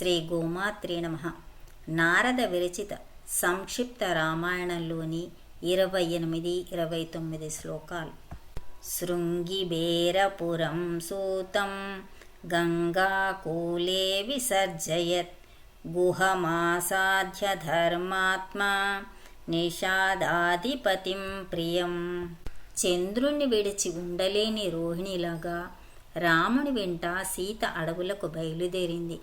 శ్రీ గోమాత్రే నమ. నారద విరచిత సంక్షిప్త రామాయణంలోని ఇరవై ఎనిమిది ఇరవై తొమ్మిది శ్లోకాలు. శృంగిబేరపురం సూతం గంగాకూలే విసర్జయత్. గుహమాసాధ్య ధర్మాత్మా నిషాదాధిపతిం ప్రియం. చంద్రుణ్ణి విడిచి ఉండలేని రోహిణిలాగా రాముని వెంట సీత అడవులకు బయలుదేరింది.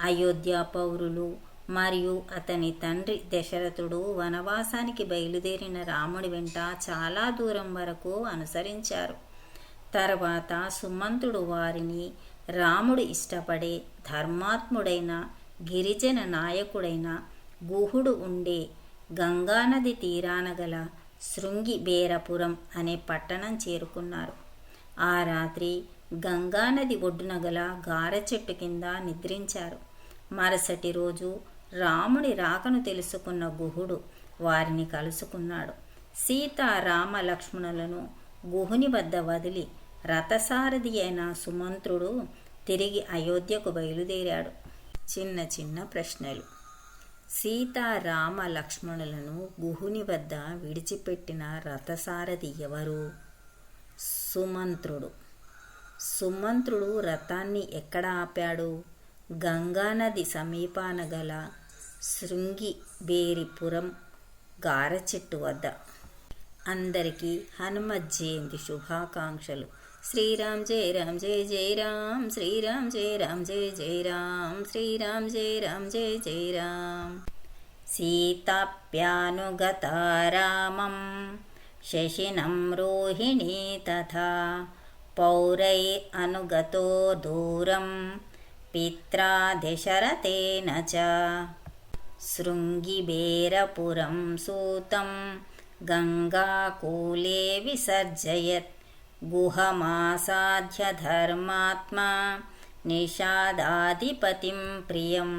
అయోధ్య పౌరులు మరియు అతని తండ్రి దశరథుడు వనవాసానికి బయలుదేరిన రాముడి వెంట చాలా దూరం వరకు అనుసరించారు. తర్వాత సుమంతుడు వారిని రాముడు ఇష్టపడే ధర్మాత్ముడైన గిరిజన నాయకుడైన గుహుడు ఉండే గంగానది తీరాన గల శృంగి బేరపురం అనే పట్టణం చేరుకున్నారు. ఆ రాత్రి గంగానది ఒడ్డున గల గార చెట్టు కింద నిద్రించారు. మరుసటి రోజు రాముడి రాకను తెలుసుకున్న గుహుడు వారిని కలుసుకున్నాడు. సీత రామ లక్ష్మణులను గుహుని వద్ద వదిలి రథసారథి అయిన సుమంత్రుడు తిరిగి అయోధ్యకు బయలుదేరాడు. చిన్న చిన్న ప్రశ్నలు. సీత రామ లక్ష్మణులను గుహుని వద్ద విడిచిపెట్టిన రథసారథి ఎవరు? సుమంత్రుడు. సుమంత్రుడు రథాన్ని ఎక్కడ ఆపాడు? గంగానది సమీపాన గల శృంగి బేరిపురం గారచెట్టు వద్ద. అందరికీ హనుమ జయంతి శుభాకాంక్షలు. శ్రీరామ్ జయ రామ్ జయ జయ రామ్ శ్రీరామ్ జయ రామ్ జయ జయ రామ్ శ్రీరామ్ జయ రామ్ జయ జయ రామ్. సీతాప్యానుగత రామం శశినం రోహిణీ తథా. पौरै अनुगतो दूरं पित्राधिशरथेन च। शृङ्गिबेरपुरं सूतं गङ्गाकूले विसर्जयत्। गुहमासाध्यधर्मात्मा निषादाधिपतिं प्रियम्।